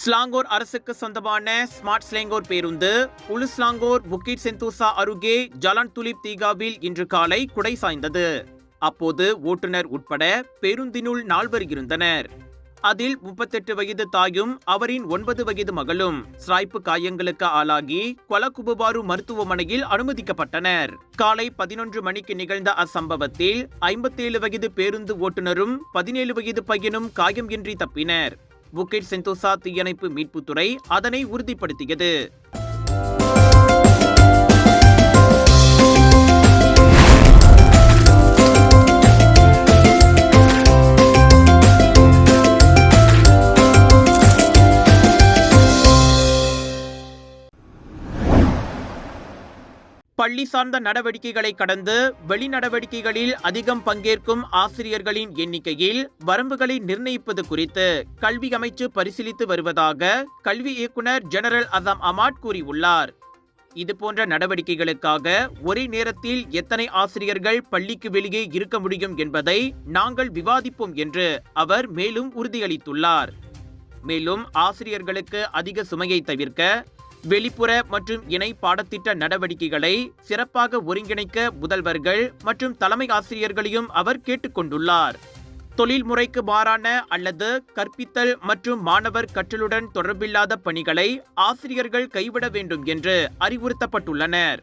Selangor அரசுக்கு சொந்தமான smart ஸ்லேங்கோர் பேருந்து உலுஸ்லாங்கோர் புக்கிட் செந்தூசா அருகே ஜலான் துலிப் தீகாவில் இன்று காலை குடை சாய்ந்தது. அப்போது ஓட்டுநர் உட்பட பேருந்தினுள் நால்வர் இருந்தனர். அதில் முப்பத்தெட்டு வயது தாயும் அவரின் ஒன்பது வயது மகளும் சிராய்ப்பு காயங்களுக்கு ஆளாகி கொலகுபுபாரு மருத்துவமனையில் அனுமதிக்கப்பட்டனர். காலை பதினொன்று மணிக்கு நிகழ்ந்த அச்சம்பவத்தில் ஐம்பத்தேழு வயது பேருந்து ஓட்டுநரும் பதினேழு வயது பையனும் காயம் இன்றி தப்பினர். புக்கெட் செந்தோசா தீயணைப்பு மீட்புத்துறை அதனை உறுதிப்படுத்தியது. பள்ளி சார்ந்த நடவடிக்கைகளை கடந்து வெளி நடவடிக்கைகளில் அதிகம் பங்கேற்கும் ஆசிரியர்களின் எண்ணிக்கையில் வரம்புகளை நிர்ணயிப்பது குறித்து கல்வி அமைச்சு பரிசீலித்து வருவதாக கல்வி இயக்குனர் ஜெனரல் அசாம் அமாட் கூறியுள்ளார். இதுபோன்ற நடவடிக்கைகளுக்காக ஒரே நேரத்தில் எத்தனை ஆசிரியர்கள் பள்ளிக்கு வெளியே இருக்க முடியும் என்பதை நாங்கள் விவாதிப்போம் என்று அவர் மேலும் உறுதியளித்துள்ளார். மேலும் ஆசிரியர்களுக்கு அதிக சுமையை தவிர்க்க வெளிப்புற மற்றும் இணை பாடத்திட்ட நடவடிக்கைகளை சிறப்பாக ஒருங்கிணைக்க முதல்வர்கள் மற்றும் தலைமை ஆசிரியர்களையும் அவர் கேட்டுக்கொண்டுள்ளார். தொழில்முறைக்கு மாறான அல்லது கற்பித்தல் மற்றும் மாணவர் கற்றலுடன் தொடர்பில்லாத பணிகளை ஆசிரியர்கள் கைவிட வேண்டும் என்று அறிவுறுத்தப்பட்டுள்ளனர்.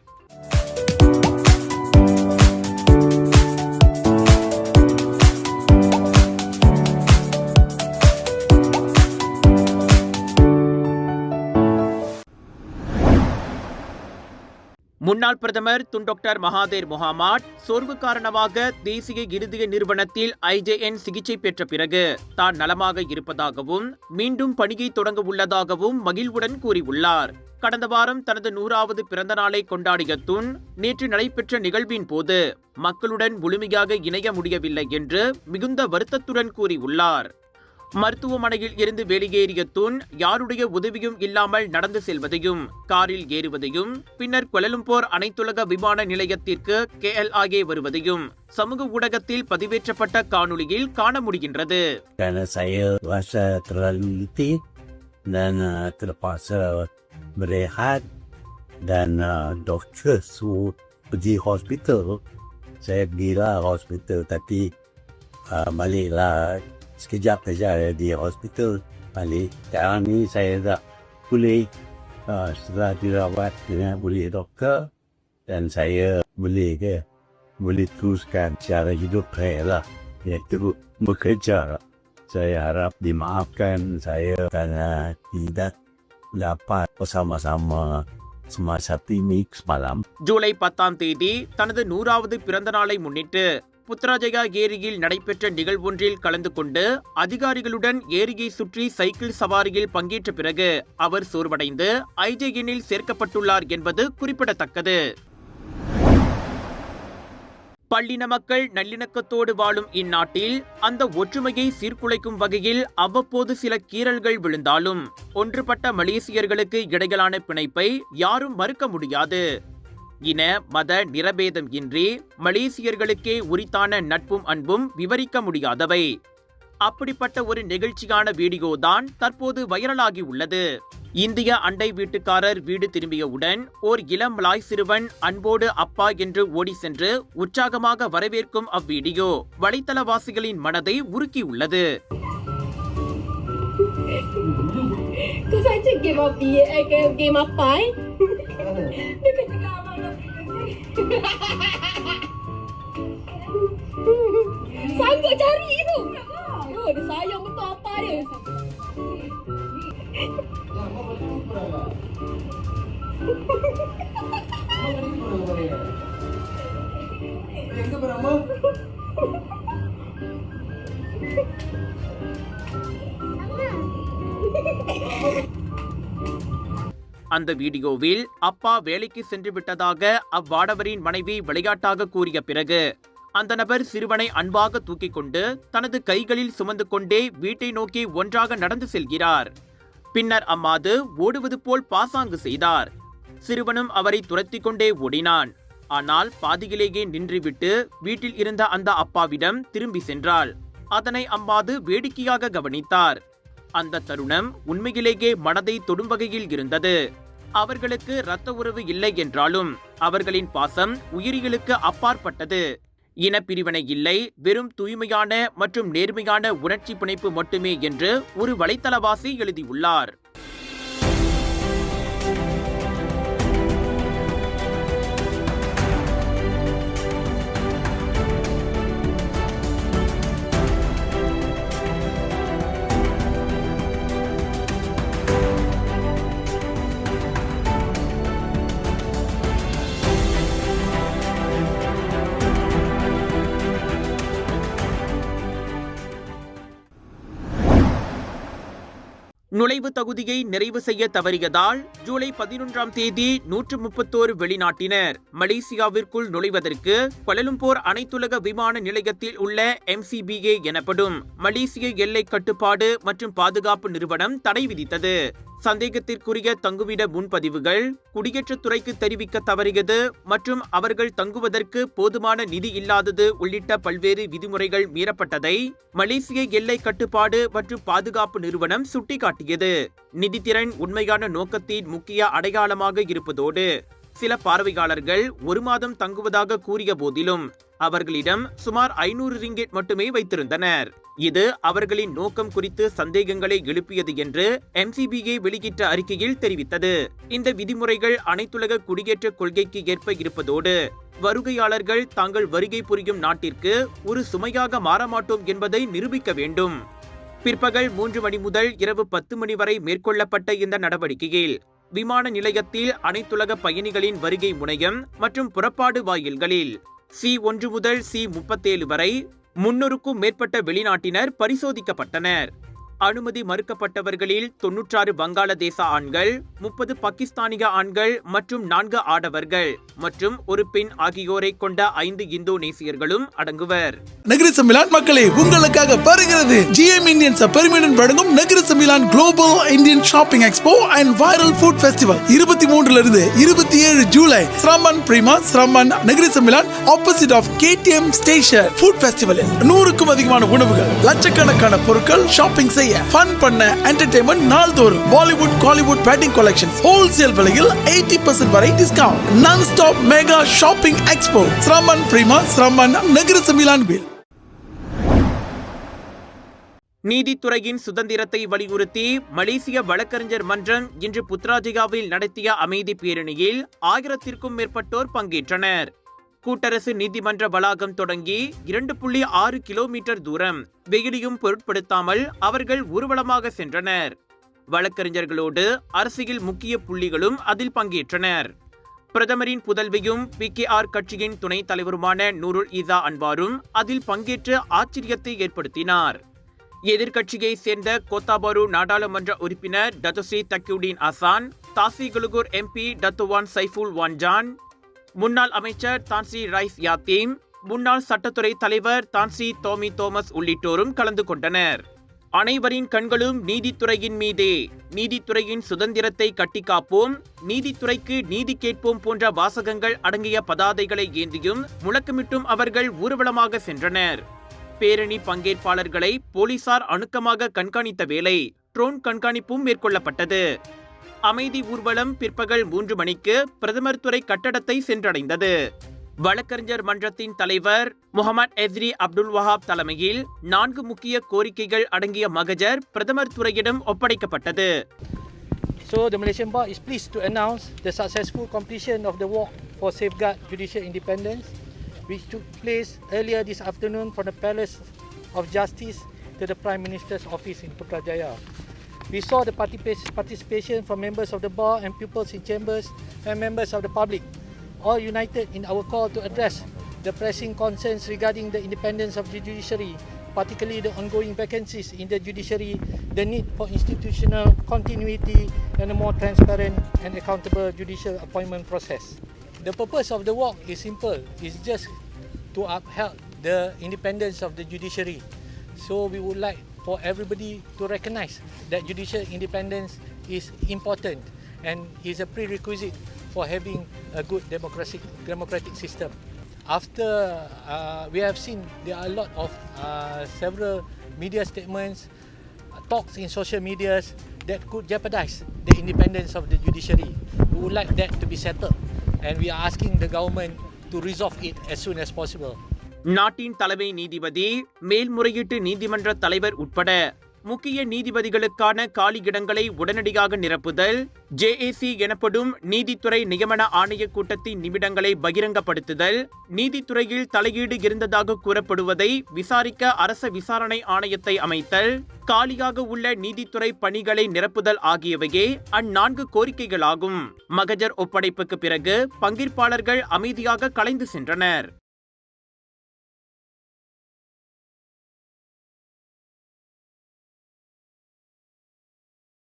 முன்னாள் பிரதமர் துண்டொக்டர் மகாதேர் முகாமாட் சோர்வு காரணமாக தேசிய இருதய நிறுவனத்தில் ஐஜேஎன் சிகிச்சை பெற்ற பிறகு தான் நலமாக இருப்பதாகவும் மீண்டும் பணியை தொடங்க உள்ளதாகவும் மகிழ்வுடன் கூறியுள்ளார். கடந்த வாரம் தனது நூறாவது பிறந்த நாளை கொண்டாடிய துன் நேற்று நடைபெற்ற நிகழ்வின் போது மக்களுடன் முழுமையாக இணைய முடியவில்லை என்று மிகுந்த வருத்தத்துடன் கூறியுள்ளார். மருத்துவமனையில் இருந்து வெளியேறிய தூண் யாருடைய உதவியும் இல்லாமல் நடந்து செல்வதையும் காரில் ஏறுவதையும் பின்னர் கொலலும்போர் அனைத்துலக விமான நிலையத்திற்கு கேஎல்ஆகே வருவதையும் சமூக ஊடகத்தில் பதிவேற்றப்பட்ட காணொளியில் காண முடிகின்றது dan uh, terpaksa berehat pergi hospital. Saya pergilah hospital tapi uh, baliklah sekejap saja di hospital balik. Sekarang ni saya dah pulih uh, setelah dirawat dengan boleh doktor dan saya boleh ke boleh teruskan cara hidup saya lah iaitu bekerja lah. Saya harap dimaafkan saya kerana tidak dapat bersama-sama semasa ini semalam. July பத்தாம் தேதி தனது நூறாவது பிறந்த நாளை முன்னிட்டு புத்ராஜயா ஏரியில் நடைபெற்ற நிகழ்வொன்றில் கலந்து கொண்டு அதிகாரிகளுடன் ஏரியை சுற்றி சைக்கிள் சவாரியில் பங்கேற்ற பிறகு அவர் சோர்வடைந்து ஐஜேஎனில் சேர்க்கப்பட்டுள்ளார் என்பது குறிப்பிடத்தக்கது. பள்ளின மக்கள் நல்லிணக்கத்தோடு வாழும் இந்நாட்டில் அந்த ஒற்றுமையை சீர்குலைக்கும் வகையில் அவ்வப்போது சில கீறல்கள் விழுந்தாலும் ஒன்றுபட்ட மலேசியர்களுக்கு இடையிலான பிணைப்பை யாரும் மறுக்க முடியாது. இன மத நிறபேதம் இன்றி மலேசியர்களுக்கே உரித்தான நட்பும் அன்பும் விவரிக்க முடியாதவை அப்படிப்பட்ட ஒரு நெகிழ்ச்சியான வீடியோ தான் தற்போது வைரலாகி உள்ளது இந்திய அண்டை வீட்டுக்காரர் வீடு திரும்பியவுடன் ஓர் இளம் மலாய் சிறுவன் அன்போடு அப்பா என்று ஓடி சென்று உற்சாகமாக வரவேற்கும் அவ்வீடியோ வலைத்தளவாசிகளின் மனதை உருக்கியுள்ளது Kau saja game api eh game, game apa eh? Dia kata kat abang nak Sanggup cari tu. Oh, dia sayang betul apa dia. அந்த வீடியோவில் அப்பா வேலைக்கு சென்று விட்டதாக அவ்வாடவரின் மனைவி விளையாட்டாக கூறிய பிறகு அந்த நபர் சிறுவனை அன்பாக தூக்கிக் கொண்டு தனது கைகளில் சுமந்து கொண்டே வீட்டை நோக்கி ஒன்றாக நடந்து செல்கிறார். பின்னர் அம்மாது ஓடுவது போல் பாசாங்கு செய்தார். சிறுவனும் அவரை துரத்தி கொண்டே ஓடினான். ஆனால் பாதியிலேயே நின்றுவிட்டு வீட்டில் இருந்த அந்த அப்பாவிடம் திரும்பி சென்றாள். அதனை அம்மாது வேடிக்கையாக கவனித்தார். அந்த தருணம் உண்மையிலேயே மனதை தொடும் வகையில் இருந்தது. அவர்களுக்கு இரத்த உறவு இல்லை என்றாலும் அவர்களின் பாசம் உயிரிகளுக்கு அப்பாற்பட்டது. இனப்பிரிவினை இல்லை வெறும் தூய்மையான மற்றும் நேர்மையான உணர்ச்சி பிணைப்பு மட்டுமே என்று ஒரு வலைத்தளவாசி எழுதியுள்ளார். நுழைவு தகுதியை நிறைவு செய்ய தவறியதால் ஜூலை பதினொன்றாம் தேதி நூற்று முப்பத்தோரு வெளிநாட்டினர். மலேசியாவிற்குள் நுழைவதற்கு கொலலும்போர் அனைத்துலக விமான நிலையத்தில் உள்ள எம்சிபிஏ எனப்படும் மலேசிய எல்லை கட்டுப்பாடு மற்றும் பாதுகாப்பு நிறுவனம் தடை விதித்தது. சந்தேகத்திற்குரிய தங்குமிட முன்பதிவுகள் குடியேற்றத்துறைக்கு தெரிவிக்க தவறியது மற்றும் அவர்கள் தங்குவதற்கு போதுமான நிதி இல்லாதது உள்ளிட்ட பல்வேறு விதிமுறைகள் மீறப்பட்டதை மலேசிய எல்லை கட்டுப்பாடு மற்றும் பாதுகாப்பு நிறுவனம் சுட்டிக்காட்டியது. நிதித்திறன் உண்மையான நோக்கத்தின் முக்கிய அடையாளமாக இருப்பதோடு சில பார்வையாளர்கள் ஒரு மாதம் தங்குவதாக கூறிய போதிலும் அவர்களிடம் சுமார் ஐநூறு ரிங்கெட் மட்டுமே வைத்திருந்தனர். இது அவர்களின் நோக்கம் குறித்து சந்தேகங்களை எழுப்பியது என்று எம்சிபிஏ வெளியிட்ட அறிக்கையில் தெரிவித்தது. இந்த விதிமுறைகள் அனைத்துலக குடியேற்ற கொள்கைக்கு ஏற்ப இருப்பதோடு வருகையாளர்கள் தாங்கள் வருகை புரியும் நாட்டிற்கு ஒரு சுமையாக மாறமாட்டோம் என்பதை நிரூபிக்க வேண்டும். பிற்பகல் மூன்று மணி முதல் இரவு பத்து மணி வரை மேற்கொள்ளப்பட்ட இந்த நடவடிக்கையில் விமான நிலையத்தில் அனைத்துலக பயணிகளின் வருகை முனையம் மற்றும் புறப்பாடு வாயில்களில் சி ஒன்று முதல் சி முப்பத்தேழு வரை முன்னூறுக்கும் மேற்பட்ட வெளிநாட்டினர் பரிசோதிக்கப்பட்டனர். அனுமதி மறுக்கப்பட்டவர்களில் தொன்னூற்றாறு வங்காளதேச ஆண்கள் முப்பது பாகிஸ்தானிய ஆண்கள் மற்றும் நான்கு ஆடவர்கள் மற்றும் ஒரு பெண் ஆகியோரை கொண்ட ஐந்து இந்தோனேசியர்களும் அடங்குவர். நகர சமிலான் மக்களை உங்களுக்காக பருகிறது. ஜிஎம் இந்தியன்ஸ் பெருமையுடன் வழங்கும் Negeri Sembilan global Indian shopping expo and viral food festival இருபத்தி மூன்றுல இருந்து இருபத்தி ஏழு July Seremban Prima Seremban Negeri Sembilan opposite of KTM station food ஃபெஸ்டிவலில் நூறுக்கும் அதிகமான உணவுகள் லட்சக்கணக்கான பொருட்கள் ஷாப்பிங் செய்ய ஃபன் பண்ண என்டர்டைன்மெண்ட் நாள்தோறும் Bollywood Kollywood wedding collections wholesale விலையில் எயிட்டி பர்சன்ட் வரை discount nonstop mega shopping expo Seremban Prima Seremban Negeri Sembilan will நீதித்துறையின் சுதந்திரத்தை வலியுறுத்தி மலேசிய வழக்கறிஞர் மன்றம் இன்று புத்ராஜிகாவில் நடத்திய அமைதி பேரணியில் ஆயிரத்திற்கும் மேற்பட்டோர் பங்கேற்றனர். கூட்டரசு நீதிமன்ற வளாகம் தொடங்கி இரண்டு புள்ளி ஆறு கிலோமீட்டர் தூரம். வெயிலையும் பொருட்படுத்தாமல் அவர்கள் ஊர்வலமாக சென்றனர். வழக்கறிஞர்களோடு அரசியல் முக்கிய புள்ளிகளும் அதில் பங்கேற்றனர். பிரதமரின் புதல்வியும் பி கே ஆர் கட்சியின் துணைத் தலைவருமான நூருல் இசா அன்வாரும் அதில் பங்கேற்று ஆச்சரியத்தை ஏற்படுத்தினார். எதிர்க்கட்சியைச் சேர்ந்த கோத்தாபாரு நாடாளுமன்ற உறுப்பினர் டத்துஸ்ரீ தக்யூடின் அசான் தாசி குலுகூர் MP Datuk Wan Saiful Wan Jan முன்னாள் அமைச்சர் தான்சி ரைஸ் யாத்தீம் முன்னாள் சட்டத்துறை தலைவர் தான்சி தோமி தோமஸ் உள்ளிட்டோரும் கலந்து கொண்டனர். அனைவரின் கண்களும் நீதித்துறையின் மீதே. நீதித்துறையின் சுதந்திரத்தை கட்டிக்காப்போம். நீதித்துறைக்கு நீதி கேட்போம் போன்ற வாசகங்கள் அடங்கிய பதாதைகளை ஏந்தியும் முழக்கமிட்டும் அவர்கள் ஊர்வலமாக சென்றனர். பேரணி பங்கேற்பாளர்களை போலீசார் அணுக்கமாக கண்காணித்த வேளை ட்ரோன் கண்காணிப்பும் மேற்கொள்ளப்பட்டது. அமைதி ஊர்வலம் பிற்பகல் மூன்று மணிக்கு பிரதமர் துறை கட்டடத்தை சென்றடைந்தது வழக்கறிஞர் மன்றத்தின் தலைவர் முகமது எஸ்ரி அப்துல் வஹாப் தலைமையில் நான்கு முக்கிய கோரிக்கைகள் அடங்கிய மகஜர் பிரதமர் துறையிடம் ஒப்படைக்கப்பட்டது So the Malaysian Bar is pleased to announce the successful completion of the walk for safeguard judicial independence which took place earlier this afternoon from the Palace of Justice to the Prime Minister's office in Putrajaya. We saw the participation from members of the bar and pupils in chambers and members of the public, all united in our call to address the pressing concerns regarding the independence of the judiciary, particularly the ongoing vacancies in the judiciary, the need for institutional continuity, and a more transparent and accountable judicial appointment process. The purpose of the walk is simple, it's just to uphold the independence of the judiciary. So we would like for everybody to recognize that judicial independence is important and is a prerequisite for having a good democratic democratic system. After uh, we have seen there are a lot of uh, several media statements talks in social medias that could jeopardize the independence of the judiciary. We would like that to be settled and we are asking the government to resolve it as soon as possible. நாட்டின் தலைமை நீதிபதி மேல்முறையீட்டு நீதிமன்ற தலைவர் உட்பட முக்கிய நீதிபதிகளுக்கான காலி இடங்களை உடனடியாக நிரப்புதல் ஜேஏசி எனப்படும் நீதித்துறை நியமன ஆணைய கூட்டத்தின் நிமிடங்களை பகிரங்கப்படுத்துதல் நீதித்துறையில் தலையீடு இருந்ததாக கூறப்படுவதை விசாரிக்க அரச விசாரணை ஆணையத்தை அமைத்தல் காலியாக உள்ள நீதித்துறை பணிகளை நிரப்புதல் ஆகியவையே அந்நான்கு கோரிக்கைகளாகும். மகஜர் ஒப்படைப்புக்கு பிறகு பங்கேற்பாளர்கள் அமைதியாக கலைந்து சென்றனர்.